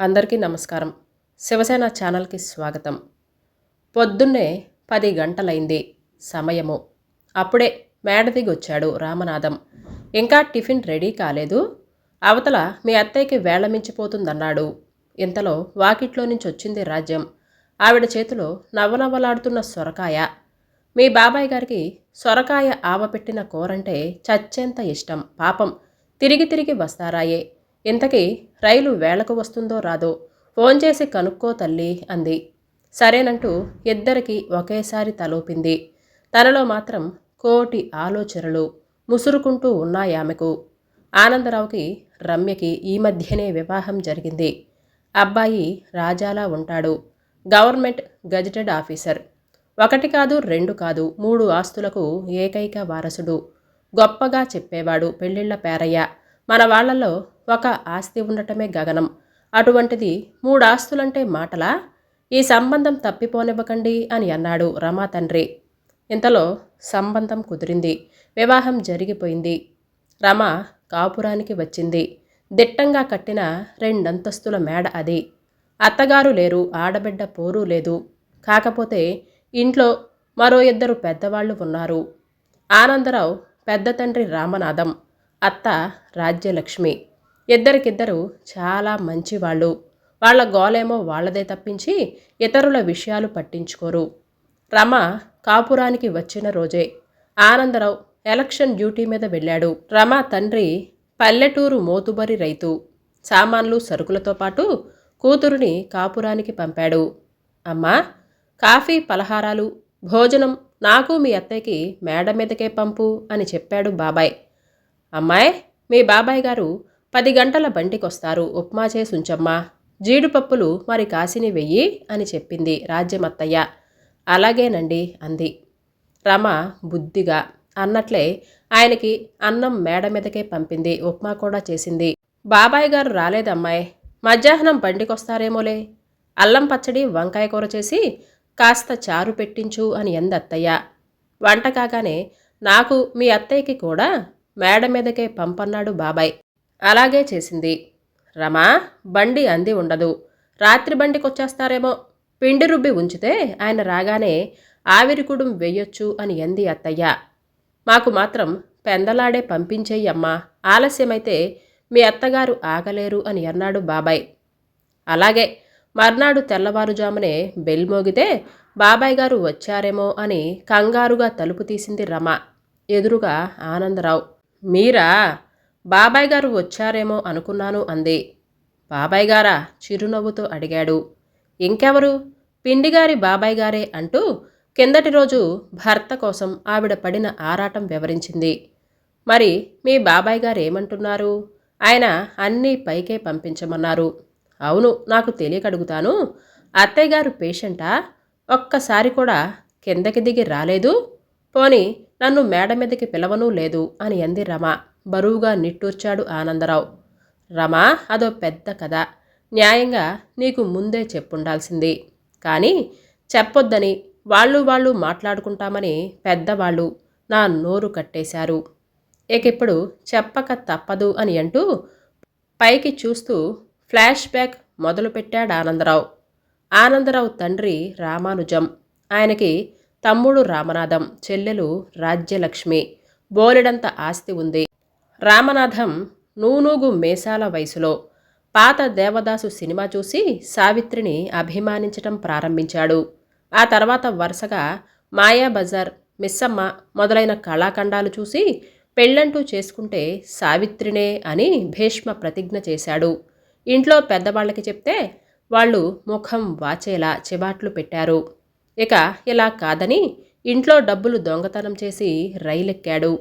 అందరికీ నమస్కారం. శివసేన ఛానల్కి స్వాగతం. పొద్దున్నే పది గంటలైంది సమయము. అప్పుడే మేడ దిగొచ్చాడు రామనాథం. ఇంకా టిఫిన్ రెడీ కాలేదు. అవతల మీ అత్తయ్యకి వేళ మించిపోతుందన్నాడు. ఇంతలో వాకిట్లో నుంచి వచ్చింది రాజ్యం. ఆవిడ చేతిలో నవ్వనవ్వలాడుతున్న సొరకాయ. మీ బాబాయ్ గారికి సొరకాయ ఆవపెట్టిన కూరంటే చచ్చేంత ఇష్టం. పాపం తిరిగి తిరిగి వస్తారాయే. ఇంతకీ రైలు వేళకు వస్తుందో రాదో? ఫోన్ చేసి కనుక్కో తల్లి అంది. సరేనంటూ ఇద్దరికి ఒకేసారి తలూపింది. తనలో మాత్రం కోటి ఆలోచనలు ముసురుకుంటూ ఉన్నాయామెకు ఆనందరావుకి రమ్యకి ఈ మధ్యనే వివాహం జరిగింది. అబ్బాయి రాజాలా ఉంటాడు. Government gazetted officer. ఒకటి కాదు రెండు కాదు మూడు ఆస్తులకు ఏకైక వారసుడు. గొప్పగా చెప్పేవాడు పెళ్ళిళ్ళ పేరయ్య. మన వాళ్ళలో ఒక ఆస్తి ఉండటమే గగనం. అటువంటిది మూడు ఆస్తులంటే మాటలా? ఈ సంబంధం తప్పిపోనివ్వకండి అని అన్నాడు రమా తండ్రి. ఇంతలో సంబంధం కుదిరింది. వివాహం జరిగిపోయింది. రమ కాపురానికి వచ్చింది. దిట్టంగా కట్టిన రెండంతస్తుల మేడ అది. అత్తగారు లేరు ఆడబిడ్డ పోరు లేదు. కాకపోతే ఇంట్లో మరో ఇద్దరు పెద్దవాళ్ళు ఉన్నారు. ఆనందరావు పెద్ద తండ్రి రామనాథం అత్త రాజ్యలక్ష్మి. ఇద్దరికిద్దరు చాలా మంచివాళ్ళు. వాళ్ళ గోలేమో వాళ్ళదే తప్పించి ఇతరుల విషయాలు పట్టించుకోరు. రమ కాపురానికి వచ్చిన రోజే ఆనందరావు ఎలక్షన్ డ్యూటీ మీద వెళ్ళాడు. రమ తండ్రి పల్లెటూరు మోతుబరి రైతు. సామాన్లు సరుకులతో పాటు కూతురుని కాపురానికి పంపాడు. అమ్మా కాఫీ పలహారాలు భోజనం నాకు మీ అత్తయ్యకి మేడ మీదకే పంపు అని చెప్పాడు బాబాయ్. అమ్మాయి మీ బాబాయ్ గారు పది గంటల బంటికొస్తారు ఉప్మా చేసుంచమ్మా. జీడిపప్పులు మరి కాసిని వెయ్యి అని చెప్పింది రాజ్యమత్తయ్య. అలాగేనండి అంది. రమ బుద్ధిగా అన్నట్లే ఆయనకి అన్నం మేడ మీదకే పంపింది. ఉప్మా కూడా చేసింది. బాబాయ్ గారు రాలేదమ్మాయి. మధ్యాహ్నం బండికొస్తారేమోలే. అల్లం పచ్చడి వంకాయ కూర చేసి కాస్త చారు పెట్టించు అని ఎంది అత్తయ్య వంట కాగానే నాకు మీ అత్తయ్యకి కూడా మేడ మీదకే పంపన్నాడు బాబాయ్. అలాగే చేసింది. రమా బండి అంది ఉండదు. రాత్రి బండికొచ్చేస్తారేమో. పిండి రుబ్బి ఉంచితే ఆయన రాగానే ఆవిరికుడుం వెయ్యొచ్చు అని ఎంది అత్తయ్య. మాకు మాత్రం పెందలాడే పంపించేయమ్మా ఆలస్యమైతే మీ అత్తగారు ఆగలేరు అని అన్నాడు బాబాయ్. అలాగే మర్నాడు తెల్లవారుజామునే బెల్ మోగితే బాబాయ్ గారు వచ్చారేమో అని కంగారుగా తలుపు తీసింది రమ. ఎదురుగా ఆనందరావు. మీరా? బాబాయ్ గారు వచ్చారేమో అనుకున్నాను అంది. బాబాయ్ గారా? చిరునవ్వుతో అడిగాడు. ఇంకెవరు? పిండిగారి బాబాయ్ గారే అంటూ కిందటి రోజు భర్త కోసం ఆవిడ పడిన ఆరాటం వివరించింది. మరి మీ బాబాయ్ గారు ఏమంటున్నారు ఆయన అన్నీ పైకే పంపించమన్నారు. అవును నాకు తెలియకడుగుతాను. అత్తయ్యగారు అత్తయ్య గారు పేషెంటా? ఒక్కసారి కూడా కిందకి దిగి రాలేదు? పోని నన్ను మేడ మీదకి పిలవనూ లేదు అని అంది రమ. బరువుగా నిట్టూర్చాడు ఆనందరావు. రమా అదో పెద్ద కథ. న్యాయంగా నీకు ముందే చెప్పుండాల్సింది. కానీ చెప్పొద్దని వాళ్ళు వాళ్ళు మాట్లాడుకుంటామని పెద్దవాళ్ళు నా నోరు కట్టేశారు. ఇకిప్పుడు చెప్పక తప్పదు అని అంటూ పైకి చూస్తూ ఫ్లాష్ బ్యాక్ మొదలుపెట్టాడు ఆనందరావు. ఆనందరావు తండ్రి రామానుజం. ఆయనకి తమ్ముడు రామనాథం చెల్లెలు రాజ్యలక్ష్మి. బోలెడంత ఆస్తి ఉంది. రామనాథం నూనూగు మేసాల వయసులో పాత దేవదాసు సినిమా చూసి సావిత్రిని అభిమానించటం ప్రారంభించాడు. ఆ తర్వాత వరుసగా మాయాబజార్ మిస్సమ్మ మొదలైన కళాఖండాలు చూసి పెళ్ళంటూ చేసుకుంటే సావిత్రినే అని భీష్మ ప్రతిజ్ఞ చేశాడు. ఇంట్లో పెద్దవాళ్ళకి చెప్తే వాళ్ళు ముఖం వాచేలా చివాట్లు పెట్టారు. ఇక ఇలా కాదని ఇంట్లో డబ్బులు దొంగతనం చేసి రైలెక్కాడు.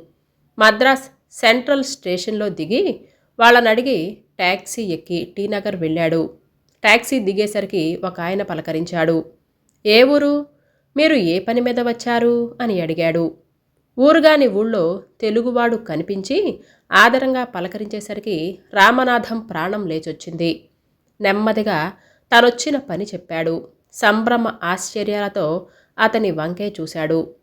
మద్రాస్ సెంట్రల్ స్టేషన్లో దిగి వాళ్ళని అడిగి ట్యాక్సీ ఎక్కి టీనగర్ వెళ్ళాడు. ట్యాక్సీ దిగేసరికి ఒక ఆయన పలకరించాడు. ఏ ఊరు? మీరు ఏ పని మీద వచ్చారు? అని అడిగాడు. ఊరుగాని ఊళ్ళో తెలుగువాడు కనిపించి ఆదరంగా పలకరించేసరికి రామనాథం ప్రాణం లేచొచ్చింది. నెమ్మదిగా తనొచ్చిన పని చెప్పాడు. సంభ్రమ ఆశ్చర్యాలతో అతని వంకే చూశాడు.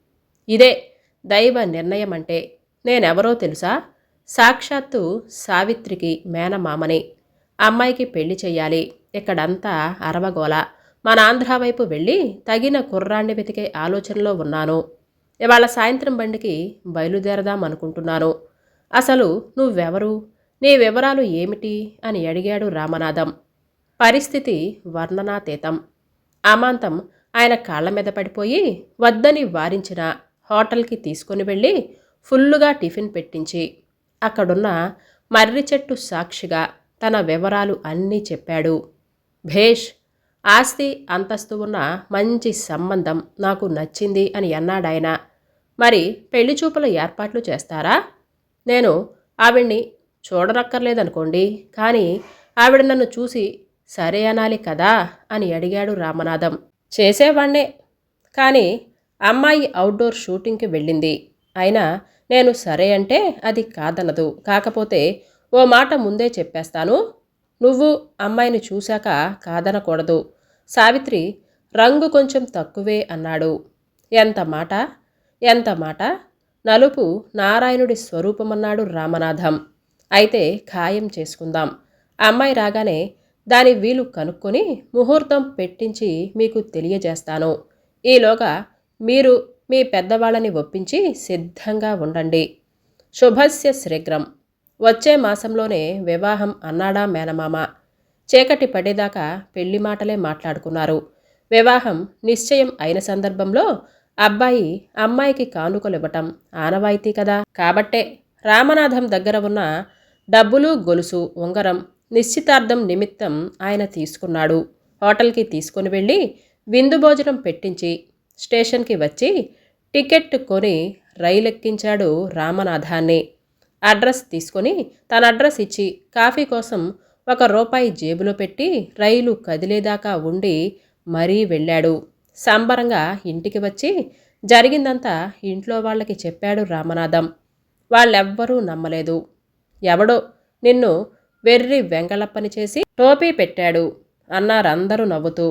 ఇదే దైవ నిర్ణయం అంటే నేనెవరో తెలుసా? సాక్షాత్తు సావిత్రికి మేనమామని. అమ్మాయికి పెళ్ళి చెయ్యాలి. ఇక్కడంతా అరవగోల. మన ఆంధ్ర వైపు వెళ్ళి తగిన కుర్రాన్ని వెతికే ఆలోచనలో ఉన్నాను. ఇవాళ సాయంత్రం బండికి బయలుదేరదాం అనుకుంటున్నాను. అసలు నువ్వెవరు? నీ వివరాలు ఏమిటి? అని అడిగాడు రామనాథం. పరిస్థితి వర్ణనాతీతం. అమాంతం ఆయన కాళ్ళ మీద పడిపోయి వద్దని వారించిన హోటల్కి తీసుకొని వెళ్ళి ఫుల్లుగా టిఫిన్ పెట్టించి అక్కడున్న మర్రి చెట్టు సాక్షిగా తన వివరాలు అన్నీ చెప్పాడు. భేష్ ఆస్తి అంతస్తు ఉన్న మంచి సంబంధం నాకు నచ్చింది అని అన్నాడాయన. మరి పెళ్ళి చూపుల ఏర్పాట్లు చేస్తారా? నేను ఆవిడ్ని చూడనక్కర్లేదనుకోండి కానీ ఆవిడ నన్ను చూసి సరే అనాలి కదా అని అడిగాడు రామనాథం. చేసేవాణ్ణే కానీ అమ్మాయి అవుట్డోర్ షూటింగ్కి వెళ్ళింది. అయినా నేను సరే అంటే అది కాదనదు. కాకపోతే ఓ మాట ముందే చెప్పేస్తాను. నువ్వు అమ్మాయిని చూశాక కాదనకూడదు. సావిత్రి రంగు కొంచెం తక్కువే అన్నాడు. ఎంత మాట? ఎంత మాట? నలుపు నారాయణుడి స్వరూపమన్నాడు రామనాథం. అయితే ఖాయం చేసుకుందాం. అమ్మాయి రాగానే దాని వీలు కనుక్కొని ముహూర్తం పెట్టించి మీకు తెలియజేస్తాను. ఈలోగా మీరు మీ పెద్దవాళ్ళని ఒప్పించి సిద్ధంగా ఉండండి. శుభస్య శీఘ్రం. వచ్చే మాసంలోనే వివాహం అన్నాడా మేనమామ. చీకటి పడేదాకా పెళ్ళి మాటలే మాట్లాడుకున్నారు. వివాహం నిశ్చయం అయిన సందర్భంలో అబ్బాయి అమ్మాయికి కానుకలివ్వటం ఆనవాయితీ కదా. కాబట్టే రామనాథం దగ్గర ఉన్న డబ్బులు గొలుసు ఉంగరం నిశ్చితార్థం నిమిత్తం ఆయన తీసుకున్నాడు. హోటల్కి తీసుకుని వెళ్ళి విందు భోజనం పెట్టించి స్టేషన్కి వచ్చి టికెట్ కొని రైలెక్కించాడు రామనాథాన్ని. అడ్రస్ తీసుకొని తన అడ్రస్ ఇచ్చి కాఫీ కోసం ఒక రూపాయి జేబులో పెట్టి రైలు కదిలేదాకా ఉండి మరీ వెళ్ళాడు. సంబరంగా ఇంటికి వచ్చి జరిగిందంతా ఇంట్లో వాళ్ళకి చెప్పాడు రామనాథం. వాళ్ళెవ్వరూ నమ్మలేదు. ఎవడో నిన్ను వెర్రి వెంగళప్పని చేసి టోపీ పెట్టాడు అన్నారందరూ నవ్వుతూ.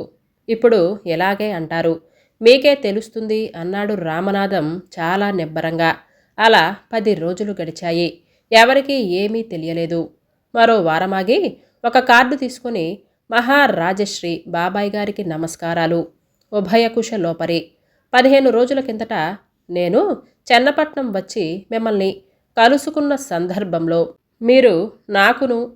ఇప్పుడు ఎలాగే అంటారు. మీకే తెలుస్తుంది అన్నాడు రామనాథం చాలా నిబ్బరంగా. అలా పది రోజులు గడిచాయి. ఎవరికీ ఏమీ తెలియలేదు. మరో వారమాగి ఒక కార్డు తీసుకుని మహారాజశ్రీ బాబాయ్ గారికి నమస్కారాలు. ఉభయకుశ లోపరి. పదిహేను రోజుల కిందట నేను చెన్నపట్నం వచ్చి మిమ్మల్ని కలుసుకున్న సందర్భంలో మీరు నాకును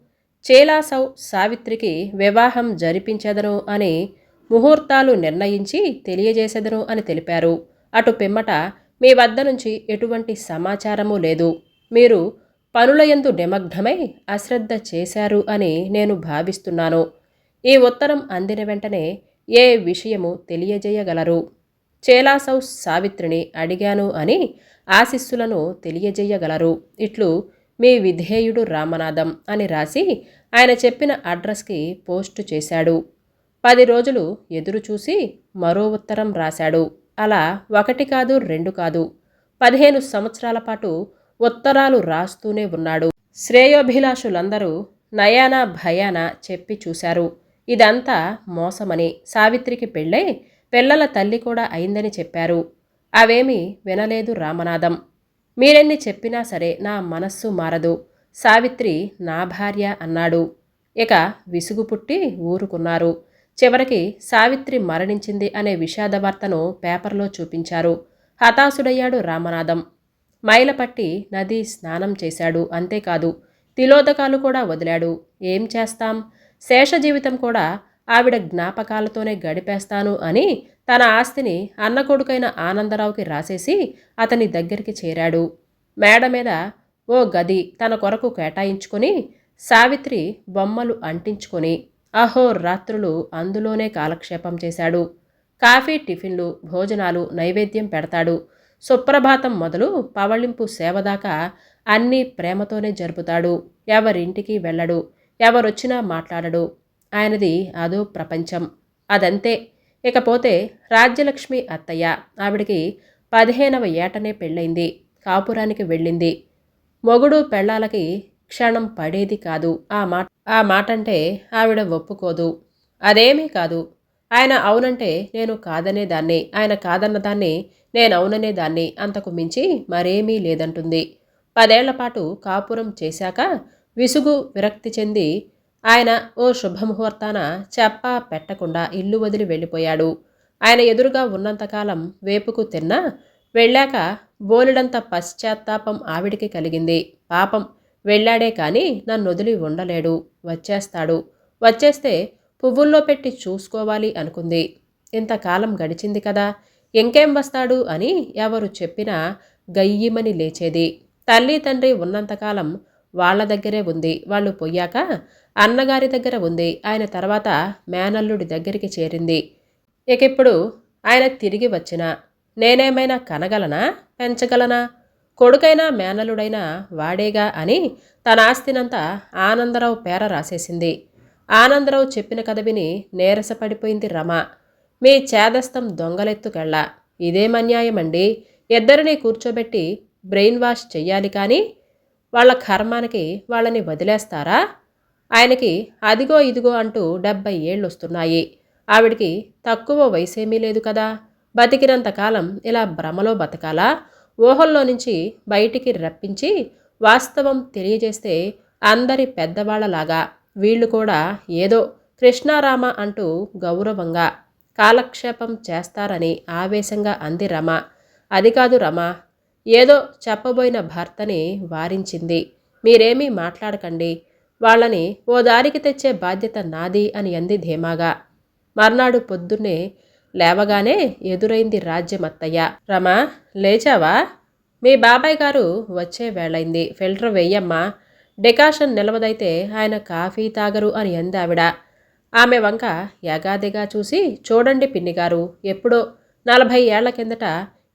చేలాసౌ సావిత్రికి వివాహం జరిపించెదను అని ముహూర్తాలు నిర్ణయించి తెలియజేసెదను అని తెలిపారు. అటు పిమ్మట మీ వద్ద నుంచి ఎటువంటి సమాచారము లేదు. మీరు పనులయందు నిమగ్నమై అశ్రద్ధ చేశారు అని నేను భావిస్తున్నాను. ఈ ఉత్తరం అందిన వెంటనే ఏ విషయము తెలియజేయగలరు? చేలాసౌ సావిత్రిని అడిగాను అని ఆశిస్సులను తెలియజేయగలరు. ఇట్లు మీ విధేయుడు రామనాథం అని రాసి ఆయన చెప్పిన అడ్రస్కి పోస్టు చేశాడు. పది రోజులు ఎదురు చూసి మరో ఉత్తరం రాశాడు. అలా ఒకటి కాదు రెండు కాదు. పదిహేను సంవత్సరాల పాటు ఉత్తరాలు రాస్తూనే ఉన్నాడు. శ్రేయోభిలాషులందరూ నయానా భయాన చెప్పి చూశారు. ఇదంతా మోసమని సావిత్రికి పెళ్ళై పిల్లల తల్లి కూడా అయిందని చెప్పారు. అవేమీ వినలేదు రామనాథం మీరెన్ని చెప్పినా సరే నా మనస్సు మారదు. సావిత్రి నా భార్య అన్నాడు. ఇక విసుగు పుట్టి ఊరుకున్నారు. చివరికి సావిత్రి మరణించింది అనే విషాద వార్తను పేపర్లో చూపించారు. హతాశుడయ్యాడు రామనాథం. మైలపట్టి నది స్నానం చేశాడు అంతేకాదు తిలోదకాలు కూడా వదిలాడు. ఏం చేస్తాం? శేష జీవితం కూడా ఆవిడ జ్ఞాపకాలతోనే గడిపేస్తాను అని తన ఆస్తిని అన్నకొడుకైన ఆనందరావుకి రాసేసి అతని దగ్గరికి చేరాడు. మేడ మీద ఓ గది తన కొరకు కేటాయించుకొని సావిత్రి బొమ్మలు అంటించుకొని అహోరాత్రులు అందులోనే కాలక్షేపం చేశాడు. కాఫీ టిఫిన్లు భోజనాలు నైవేద్యం పెడతాడు. సుప్రభాతం మొదలు పవళింపు సేవదాకా అన్నీ ప్రేమతోనే జరుపుతాడు. ఎవరింటికి వెళ్ళడు ఎవరొచ్చినా మాట్లాడడు. ఆయనది అదో ప్రపంచం. అదంతే. ఇకపోతే రాజ్యలక్ష్మి అత్తయ్య ఆవిడికి పదిహేనవ ఏటనే పెళ్ళైంది కాపురానికి వెళ్ళింది. మొగుడు పెళ్ళాలకి క్షణం పడేది కాదు. ఆ మాట ఆ మాటంటే ఆవిడ ఒప్పుకోదు. అదేమీ కాదు. ఆయన అవునంటే నేను కాదనే దాన్ని ఆయన కాదన్న దాన్ని నేను అవుననే దాన్ని అంతకు మించి మరేమీ లేదంటుంది. పదేళ్ళ పాటు కాపురం చేశాక విసుగు విరక్తి చెంది ఆయన ఓ శుభముహూర్తాన చెప్పా పెట్టకుండా ఇల్లు వదిలి వెళ్ళిపోయాడు. ఆయన ఎదురుగా ఉన్నంతకాలం వేపుకు తిన్నా వెళ్ళాక బోలెడంత పశ్చాత్తాపం ఆవిడికి కలిగింది. పాపం వెళ్ళాడే కానీ నన్ను వదిలి ఉండలేడు. వచ్చేస్తాడు. వచ్చేస్తే పువ్వుల్లో పెట్టి చూసుకోవాలి అనుకుంది. ఇంతకాలం గడిచింది కదా. ఇంకేం వస్తాడు అని ఎవరు చెప్పినా గయ్యిమని లేచేది. తల్లి తండ్రి ఉన్నంతకాలం వాళ్ళ దగ్గరే ఉంది. వాళ్ళు పోయాక అన్నగారి దగ్గర ఉంది. ఆయన తర్వాత మేనల్లుడి దగ్గరికి చేరింది. ఇక ఇప్పుడు ఆయన తిరిగి వచ్చిన నేనేమైనా కనగలనా? పెంచగలనా? కొడుకైనా మేనలుడైనా వాడేగా అని తన ఆస్తినంతా ఆనందరావు పేర రాసేసింది. ఆనందరావు చెప్పిన కథ విని నీరసపడిపోయింది రమ. మీ చేదస్తం దొంగలెత్తుకెళ్ళ. ఇదేమన్యాయమండి ఇద్దరిని కూర్చోబెట్టి బ్రెయిన్ వాష్ చెయ్యాలి కానీ వాళ్ళ కర్మానికి వాళ్ళని వదిలేస్తారా? ఆయనకి అదిగో ఇదిగో అంటూ డెబ్బై ఏళ్ళు వస్తున్నాయి ఆవిడికి తక్కువ వయసేమీ లేదు కదా. బతికినంతకాలం ఇలా భ్రమలో బతకాలా? ఊహల్లో నుంచి బయటికి రప్పించి వాస్తవం తెలియజేస్తే అందరి పెద్దవాళ్ళలాగా. వీళ్ళు కూడా ఏదో కృష్ణారామ అంటూ గౌరవంగా కాలక్షేపం చేస్తారని ఆవేశంగా అంది రమ. అది కాదు రమ ఏదో చెప్పబోయిన భర్తని వారించింది. మీరేమీ మాట్లాడకండి వాళ్ళని ఓ దారికి తెచ్చే బాధ్యత నాది అని అంది ధీమాగా. మర్నాడు పొద్దున్నే లేవగానే ఎదురైంది రాజ్యమత్తయ్య. రమ లేచావా? మీ బాబాయ్ గారు వచ్చే వేళైంది. ఫిల్టర్ వెయ్యమ్మా. డెకాషన్ నిలవదైతే ఆయన కాఫీ తాగరు అని అందావిడ. ఆమె వంక యగాదిగా చూసి చూడండి పిన్నిగారు ఎప్పుడో నలభై ఏళ్ళ కిందట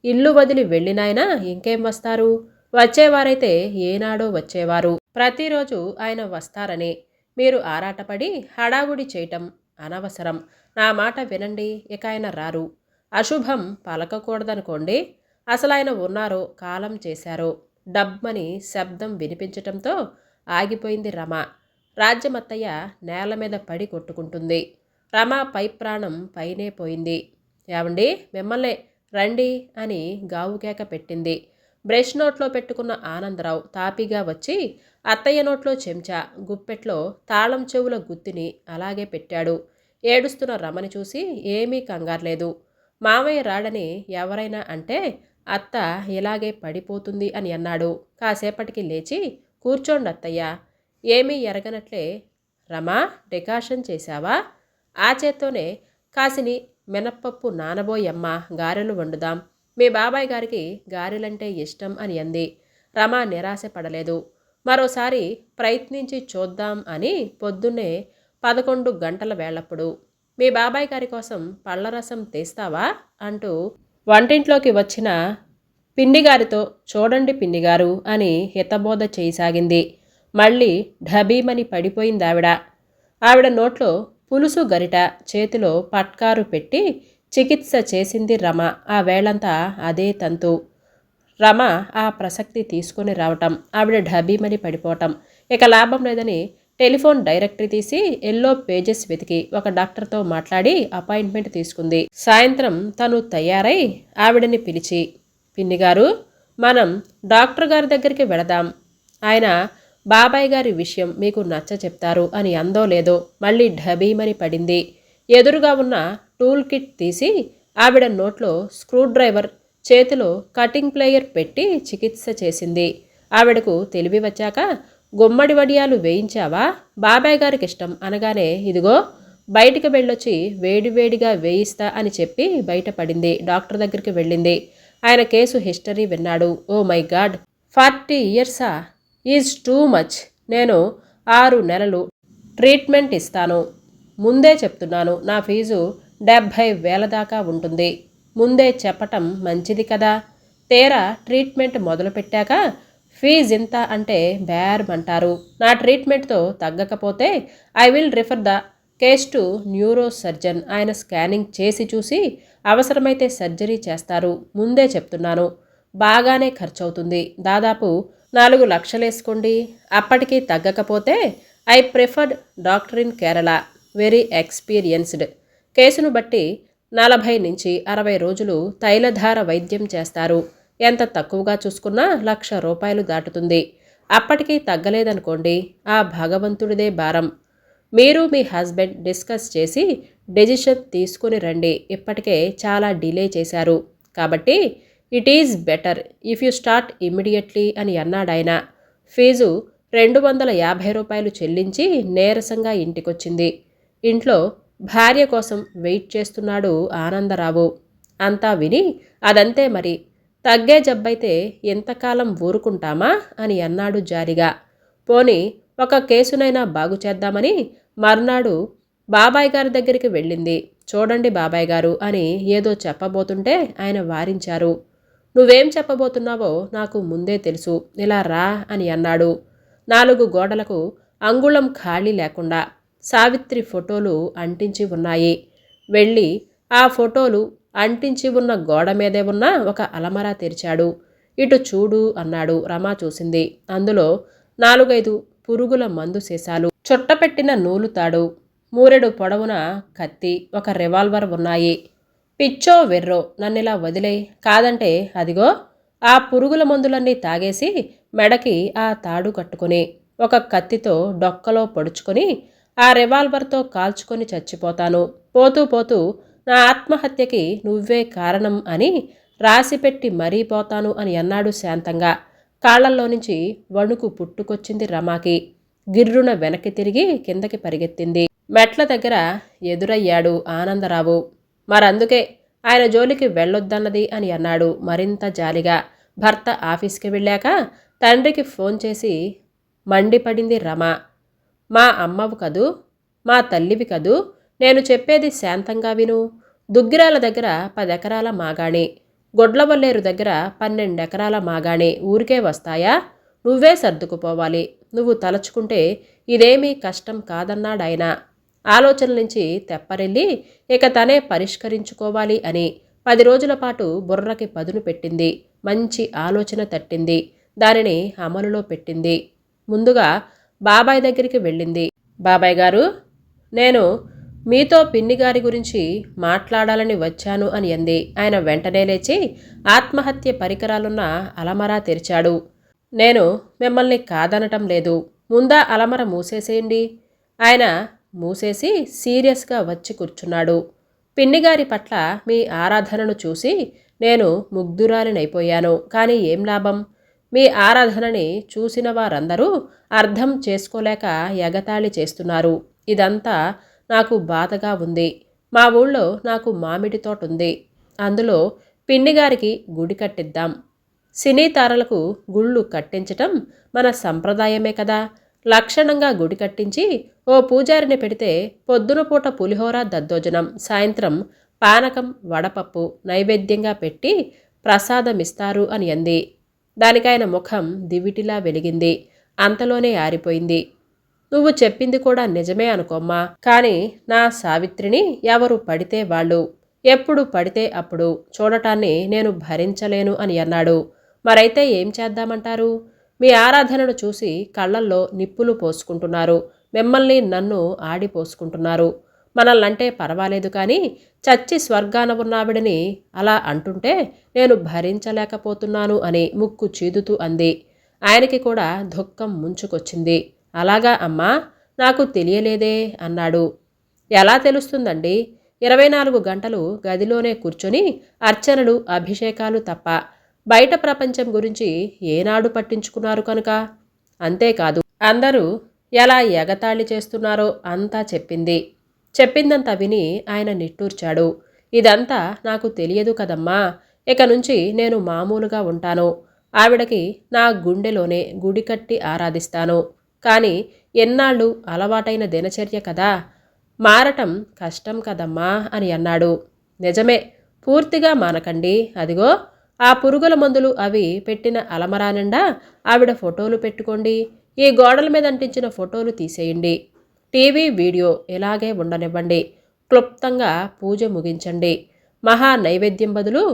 ఇల్లు వదిలి వెళ్ళినాయనా ఇంకేం వస్తారు? వచ్చేవారైతే ఏనాడో వచ్చేవారు. ప్రతిరోజు ఆయన వస్తారని. మీరు ఆరాటపడి హడావుడి చేయటం అనవసరం. నా మాట వినండి ఇక ఆయన రారు. అశుభం పలకకూడదనుకోండి. అసలు ఆయన ఉన్నారో కాలం చేశారో. డబ్బని శబ్దం వినిపించటంతో ఆగిపోయింది రమ. రాజ్యమత్తయ్య నేల మీద పడి కొట్టుకుంటుంది. రమ పై ప్రాణం పైనే పోయింది. ఏమండి? మిమ్మల్నే రండి అని గావుకేక పెట్టింది. బ్రష్ నోట్లో పెట్టుకున్న ఆనందరావు తాపీగా వచ్చి అత్తయ్య నోట్లో చెంచా గుప్పెట్లో తాళం చెవుల గుత్తిని అలాగే పెట్టాడు. ఏడుస్తున్న రమని చూసి ఏమీ కంగారులేదు. మామయ్య రాడని ఎవరైనా అంటే అత్త ఇలాగే పడిపోతుంది అని అన్నాడు. కాసేపటికి లేచి కూర్చోండి అత్తయ్య. ఏమీ ఎరగనట్లే రమా డికాషన్ చేశావా? ఆ చేత్తోనే కాసిని మినప్పప్పు నానబోయమ్మ గారెలు వండుదాం. మీ బాబాయ్ గారికి గారెలంటే ఇష్టం అని అంది. రమ నిరాశ పడలేదు మరోసారి ప్రయత్నించి చూద్దాం అని పొద్దున్నే పదకొండు గంటల వేళప్పుడు మీ బాబాయ్ గారి కోసం పళ్ళరసం తీస్తావా? అంటూ వంటింట్లోకి వచ్చిన పిండిగారితో చూడండి పిండిగారు అని హితబోధ చేయసాగింది. మళ్ళీ ఢబీమని పడిపోయింది ఆవిడ ఆవిడ నోట్లో పులుసు గరిట చేతిలో పట్కారు పెట్టి చికిత్స చేసింది రమ. ఆ వేళంతా అదే తంతు. రమ ఆ ప్రసక్తి తీసుకొని రావటం ఆవిడ ఢబీమని పడిపోవటం. ఇక లాభం లేదని టెలిఫోన్ డైరెక్టరీ తీసి ఎల్లో పేజెస్ వెతికి ఒక డాక్టర్తో మాట్లాడి అపాయింట్మెంట్ తీసుకుంది. సాయంత్రం తను తయారై ఆవిడని పిలిచి పిన్నిగారు మనం డాక్టర్ గారి దగ్గరికి వెళదాం. ఆయన బాబాయ్ గారి విషయం మీకు నచ్చ చెప్తారు అని అందో లేదో మళ్ళీ ఢబీమని పడింది. ఎదురుగా ఉన్న టూల్ కిట్ తీసి ఆవిడ నోట్లో స్క్రూడ్రైవర్ చేతిలో కటింగ్ ప్లేయర్ పెట్టి చికిత్స చేసింది. ఆవిడకు తెలివి వచ్చాక గుమ్మడి వడియాలు వేయించావా? బాబాయ్ గారికి ఇష్టం అనగానే ఇదిగో బయటికి వెళ్ళొచ్చి వేడివేడిగా వేయిస్తా అని చెప్పి బయటపడింది. డాక్టర్ దగ్గరికి వెళ్ళింది. ఆయన కేసు హిస్టరీ విన్నాడు. Oh my god. Forty ఇయర్సా? Is too much. నేను ఆరు నెలలు ట్రీట్మెంట్ ఇస్తాను. ముందే చెప్తున్నాను నా ఫీజు డెబ్భై వేల దాకా ఉంటుంది. ముందే చెప్పటం మంచిది కదా? తేరా ట్రీట్మెంట్ మొదలుపెట్టాక ఫీజ్ ఇంత అంటే బేరమంటారు. నా ట్రీట్మెంట్తో తగ్గకపోతే I will refer the case to neuro surgeon ఆయన స్కానింగ్ చేసి చూసి అవసరమైతే సర్జరీ చేస్తారు. ముందే చెప్తున్నాను. బాగానే ఖర్చు అవుతుంది దాదాపు నాలుగు లక్షలేసుకోండి. అప్పటికి తగ్గకపోతే I preferred doctor in Kerala. Very experienced. కేసును బట్టి నలభై నుంచి అరవై రోజులు తైలధార వైద్యం చేస్తారు. ఎంత తక్కువగా చూసుకున్నా లక్ష రూపాయలు దాటుతుంది. అప్పటికీ తగ్గలేదనుకోండి ఆ భగవంతుడిదే భారం. మీరు మీ హస్బెండ్ డిస్కస్ చేసి డెసిషన్ తీసుకుని రండి. ఇప్పటికే చాలా డిలే చేశారు. కాబట్టి it is better if you start immediately అని అన్నాడాయన. ఫీజు రెండు వందల యాభై రూపాయలు చెల్లించి నీరసంగా ఇంటికొచ్చింది. ఇంట్లో భార్య కోసం వెయిట్ చేస్తున్నాడు ఆనందరావు. అంతా విని అదంతే మరి. తగ్గే జబ్బైతే ఎంతకాలం ఊరుకుంటామా అని అన్నాడు జారిగా. పోని ఒక కేసునైనా బాగు చేద్దామని మర్నాడు బాబాయ్ గారి దగ్గరికి వెళ్ళింది. చూడండి బాబాయ్ గారు అని ఏదో చెప్పబోతుంటే ఆయన వారించారు. నువ్వేం చెప్పబోతున్నావో నాకు ముందే తెలుసు. ఇలా రా అని అన్నాడు. నాలుగు గోడలకు అంగుళం ఖాళీ లేకుండా సావిత్రి ఫోటోలు అంటించి ఉన్నాయి. వెళ్ళి ఆ ఫోటోలు అంటించి ఉన్న గోడ మీదే ఉన్న ఒక అలమరా తెరిచాడు. ఇటు చూడు అన్నాడు రమా చూసింది. అందులో నాలుగైదు పురుగుల మందు సీసాలు. చుట్టపెట్టిన నూలు తాడు. మూరెడు పొడవున కత్తి. ఒక రివాల్వర్ ఉన్నాయి. పిచ్చో వెర్రో నన్నిలా వదిలే. కాదంటే అదిగో. ఆ పురుగుల మందులన్నీ తాగేసి మెడకి ఆ తాడు కట్టుకుని ఒక కత్తితో డొక్కలో పొడుచుకొని ఆ రివాల్వర్తో కాల్చుకొని చచ్చిపోతాను. పోతూ పోతూ నా ఆత్మహత్యకి నువ్వే కారణం అని రాసిపెట్టి మరీ పోతాను అని అన్నాడు శాంతంగా. కాళ్ళల్లో నుంచి వణుకు పుట్టుకొచ్చింది రమాకి. గిర్రున వెనక్కి తిరిగి కిందకి పరిగెత్తింది. మెట్ల దగ్గర ఎదురయ్యాడు ఆనందరావు. మరందుకే ఆయన జోలికి వెళ్ళొద్దన్నది అని అన్నాడు మరింత జాలిగా. భర్త ఆఫీస్కి వెళ్ళాక తండ్రికి ఫోన్ చేసి మండిపడింది రమ. మా అమ్మవు కదూ? మా తల్లివి కదూ? నేను చెప్పేది శాంతంగా విను. దుగ్గిరాల దగ్గర పదెకరాల మాగాణి. గొడ్లవల్లేరు దగ్గర పన్నెండెకరాల మాగాణి. ఊరికే వస్తాయా? నువ్వే సర్దుకుపోవాలి. నువ్వు తలచుకుంటే ఇదేమీ కష్టం కాదన్నాడాయన. ఆలోచన నుంచి తెప్పరిల్లి ఇక తనే పరిష్కరించుకోవాలి అని పది రోజుల పాటు బుర్రకి పదును పెట్టింది. మంచి ఆలోచన తట్టింది. దానిని అమలులో పెట్టింది. ముందుగా బాబాయ్ దగ్గరికి వెళ్ళింది. బాబాయ్ గారు నేను మీతో పిన్ని గారి గురించి మాట్లాడాలని వచ్చాను అని అంది. ఆయన వెంటనే లేచి ఆత్మహత్య పరికరాలున్న అలమరా తెరిచాడు. నేను మిమ్మల్ని కాదనటం లేదు. ముందా అలమర మూసేసేయండి. ఆయన మూసేసి సీరియస్గా వచ్చి కూర్చున్నాడు. పిన్నిగారి పట్ల మీ ఆరాధనను చూసి నేను ముగ్ధురాలినైపోయాను. కానీ ఏం లాభం? మీ ఆరాధనని చూసిన వారందరూ అర్థం చేసుకోలేక ఎగతాళి చేస్తున్నారు. ఇదంతా నాకు బాధగా ఉంది. మా ఊళ్ళో నాకు మామిడి తోట ఉంది అందులో పిన్నిగారికి గుడి కట్టిద్దాం. సినీ తారలకు గుళ్ళు కట్టించటం మన సంప్రదాయమే కదా. లక్షణంగా గుడి కట్టించి ఓ పూజారిని పెడితే పొద్దున పూట పులిహోర దద్దోజనం సాయంత్రం పానకం వడపప్పు నైవేద్యంగా పెట్టి ప్రసాదమిస్తారు అని అంది. దానికాయన ముఖం దివిటిలా వెలిగింది. అంతలోనే ఆరిపోయింది. నువ్వు చెప్పింది కూడా నిజమే అనుకోమ్మా. కానీ నా సావిత్రిని ఎవరు పడితే వాళ్ళు. ఎప్పుడు పడితే అప్పుడు చూడటాన్ని నేను భరించలేను అని అన్నాడు. మరైతే ఏం చేద్దామంటారు? మీ ఆరాధనను చూసి కళ్ళల్లో నిప్పులు పోసుకుంటున్నారు. మిమ్మల్ని నన్ను ఆడిపోసుకుంటున్నారు మనల్నంటే పర్వాలేదు కానీ చచ్చి స్వర్గాన ఉన్నావిడని అలా అంటుంటే నేను భరించలేకపోతున్నాను అని ముక్కు చీదుతూ అంది. ఆయనకి కూడా దుఃఖం ముంచుకొచ్చింది. అలాగా అమ్మా నాకు తెలియలేదే అన్నాడు. ఎలా తెలుస్తుందండి? ఇరవై నాలుగు గంటలు గదిలోనే కూర్చొని అర్చనలు అభిషేకాలు తప్ప బయట ప్రపంచం గురించి ఏనాడు పట్టించుకున్నారు కనుక? అంతేకాదు అందరూ ఎలా ఎగతాళి చేస్తున్నారో అంతా చెప్పింది. చెప్పిందంతా విని ఆయన నిట్టూర్చాడు. ఇదంతా నాకు తెలియదు కదమ్మా ఇక నుంచి నేను మామూలుగా ఉంటాను. ఆవిడకి నా గుండెలోనే గుడి కట్టి ఆరాధిస్తాను. కానీ ఎన్నాళ్ళు అలవాటైన దినచర్య కదా? మారటం కష్టం కదమ్మా అని అన్నాడు. నిజమే పూర్తిగా మానకండి. అదిగో ఆ పురుగుల మందులు అవి పెట్టిన అలమరా నిండా ఆవిడ ఫోటోలు పెట్టుకోండి. ఈ గోడల మీద అంటించిన ఫోటోలు తీసేయండి. టీవీ వీడియో ఇలాగే ఉండనివ్వండి. క్లుప్తంగా పూజ ముగించండి. మహా నైవేద్యం బదులు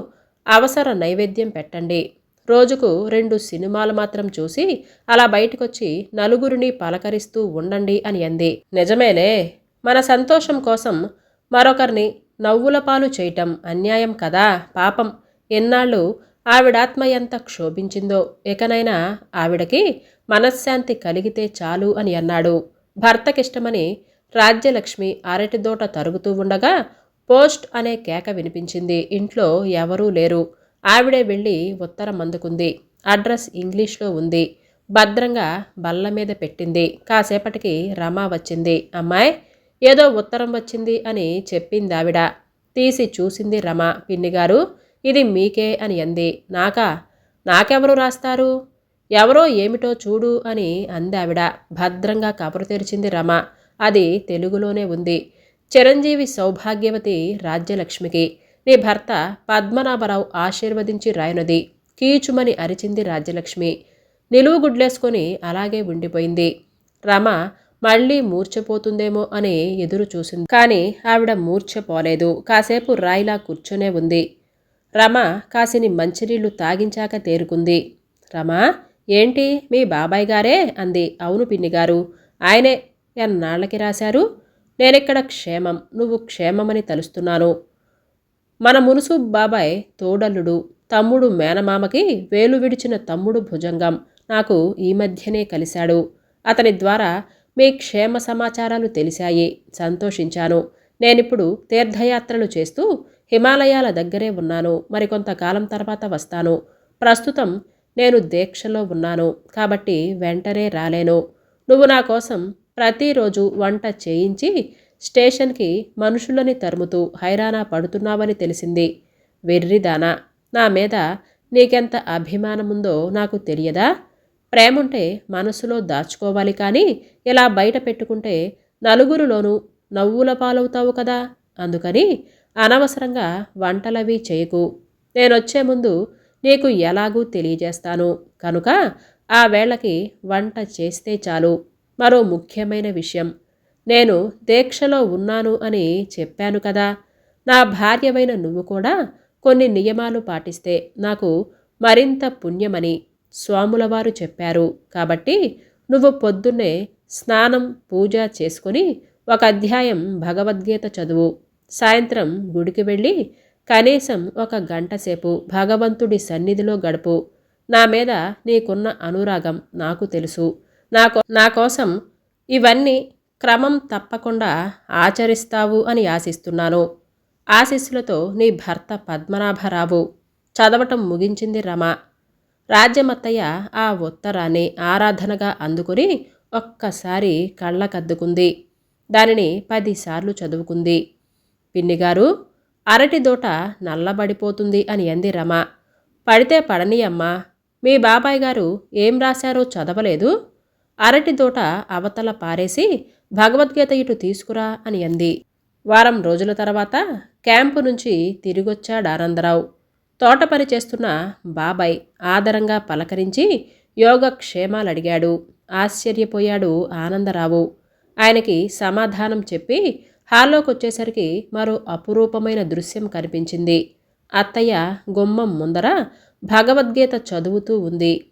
అవసర నైవేద్యం పెట్టండి. రోజుకు రెండు సినిమాలు మాత్రం చూసి అలా బయటకొచ్చి నలుగురిని పలకరిస్తూ ఉండండి అని అంది. నిజమేలే మన సంతోషం కోసం మరొకరిని నవ్వుల పాలు చేయటం అన్యాయం కదా పాపం. ఎన్నాళ్ళు ఆవిడాత్మ ఎంత క్షోభించిందో ఇకనైనా ఆవిడకి మనశ్శాంతి కలిగితే చాలు అని అన్నాడు. భర్తకిష్టమని రాజ్యలక్ష్మి అరటిదోట తరుగుతూ ఉండగా పోస్ట్ అనే కేక వినిపించింది. ఇంట్లో ఎవరూ లేరు. ఆవిడే వెళ్ళి ఉత్తరం అందుకుంది. అడ్రస్ ఇంగ్లీష్లో ఉంది. భద్రంగా బల్ల మీద పెట్టింది. కాసేపటికి రమ వచ్చింది. అమ్మాయి ఏదో ఉత్తరం వచ్చింది అని చెప్పింది ఆవిడ. తీసి చూసింది రమ. పిన్నిగారు ఇది మీకే అని అంది. నాకా? నాకెవరు రాస్తారు? ఎవరో ఏమిటో చూడు అని అంది ఆవిడ. భద్రంగా కబురు తెరిచింది రమ. అది తెలుగులోనే ఉంది. చిరంజీవి సౌభాగ్యవతి రాజ్యలక్ష్మికి. నీ భర్త పద్మనాభరావు ఆశీర్వదించి రాయనది. కీచుమని అరిచింది రాజ్యలక్ష్మి. నిలువు గుడ్లేసుకొని అలాగే ఉండిపోయింది. రమ మళ్ళీ మూర్ఛపోతుందేమో అని ఎదురు చూసింది. కానీ ఆవిడ మూర్ఛపోలేదు. కాసేపు రాయిలా కూర్చునే ఉంది. రమ కాసిని మంచినీళ్ళు తాగించాక తేరుకుంది. రమా ఏంటి మీ బాబాయ్ గారే? అంది. అవును పిన్నిగారు. ఆయనే ఎన్నాళ్ళకి రాశారు? నేనిక్కడ క్షేమం. నువ్వు క్షేమమని తలుస్తున్నాను. మన మునుసు బాబాయ్ తోడల్లుడు తమ్ముడు మేనమామకి వేలు విడిచిన తమ్ముడు భుజంగం. నాకు ఈ మధ్యనే కలిశాడు. అతని ద్వారా మీ క్షేమ సమాచారాలు తెలిసాయి సంతోషించాను. నేనిప్పుడు తీర్థయాత్రలు చేస్తూ హిమాలయాల దగ్గరే ఉన్నాను. మరికొంతకాలం తర్వాత వస్తాను. ప్రస్తుతం నేను దీక్షలో ఉన్నాను. కాబట్టి వెంటనే రాలేను. నువ్వు నా కోసం ప్రతిరోజు వంట చేయించి స్టేషన్కి మనుషులని తరుముతూ హైరానా పడుతున్నావని తెలిసింది. వెర్రిదానా నా మీద నీకెంత అభిమానముందో నాకు తెలియదా? ప్రేముంటే మనసులో దాచుకోవాలి కానీ ఇలా బయట పెట్టుకుంటే నలుగురిలోనూ నవ్వుల పాలవుతావు కదా? అందుకని అనవసరంగా వంటలవి చేయకు. నేనొచ్చే ముందు నీకు ఎలాగూ తెలియజేస్తాను. కనుక ఆ వేళకి వంట చేస్తే చాలు. మరో ముఖ్యమైన విషయం. నేను దీక్షలో ఉన్నాను అని చెప్పాను కదా. నా భార్యవైన నువ్వు కూడా కొన్ని నియమాలు పాటిస్తే నాకు మరింత పుణ్యమని స్వాములవారు చెప్పారు. కాబట్టి నువ్వు పొద్దున్నే స్నానం పూజ చేసుకొని ఒక అధ్యాయం భగవద్గీత చదువు. సాయంత్రం గుడికి వెళ్ళి కనీసం ఒక గంట సేపు భగవంతుడి సన్నిధిలో గడుపు. నా మీద నీకున్న అనురాగం నాకు తెలుసు. నాకు నా కోసం ఇవన్నీ క్రమం తప్పకుండా ఆచరిస్తావు అని ఆశిస్తున్నాను. ఆశీస్సులతో నీ భర్త పద్మనాభరావు. చదవటం ముగించింది రమ. రాజ్యమత్తయ్య ఆ ఉత్తరాన్ని ఆరాధనగా అందుకుని ఒక్కసారి కళ్ళకద్దుకుంది. దానిని పదిసార్లు చదువుకుంది. పిన్నిగారు అరటి దోట నల్లబడిపోతుంది అని అంది రమ. పడితే పడనియమ్మా మీ బాబాయ్ గారు ఏం రాశారో చదవలేదు. అరటి దోట అవతల పారేసి భగవద్గీత ఇటు తీసుకురా అని అంది. వారం రోజుల తర్వాత క్యాంపు నుంచి తిరిగొచ్చాడు ఆనందరావు. తోట పని చేస్తున్న బాబాయ్ ఆదరంగా పలకరించి యోగక్షేమాలు అడిగాడు ఆశ్చర్యపోయాడు ఆనందరావు. ఆయనకి సమాధానం చెప్పి హాల్లోకి వచ్చేసరికి మరో అపురూపమైన దృశ్యం కనిపించింది. అత్తయ్య గుమ్మం ముందర భగవద్గీత చదువుతూ ఉంది.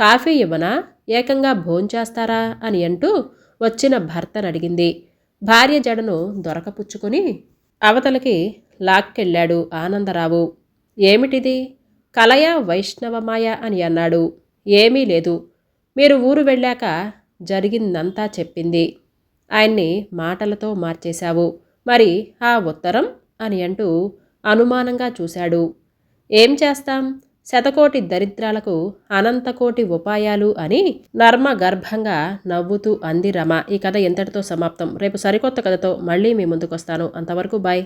కాఫీ ఇవ్వనా? ఏకంగా భోంచేస్తారా? అని అంటూ వచ్చిన భర్తను అడిగింది. భార్య జడను దొరకపుచ్చుకొని అవతలకి లాక్కెళ్ళాడు ఆనందరావు. ఏమిటిది? కలయ వైష్ణవమాయ అని అన్నాడు. ఏమీ లేదు. మీరు ఊరు వెళ్ళాక జరిగిందంతా చెప్పింది. ఆయన్ని మాటలతో మార్చేశావు. మరి ఆ ఉత్తరం? అని అంటూ అనుమానంగా చూశాడు. ఏం చేస్తాం? శతకోటి దరిద్రాలకు అనంతకోటి ఉపాయాలు అని నర్మ గర్భంగా నవ్వుతూ అంది రమ. ఈ కథ ఎంతటితో సమాప్తం? రేపు సరికొత్త కథతో మళ్ళీ మీ ముందుకొస్తాను. అంతవరకు బాయ్.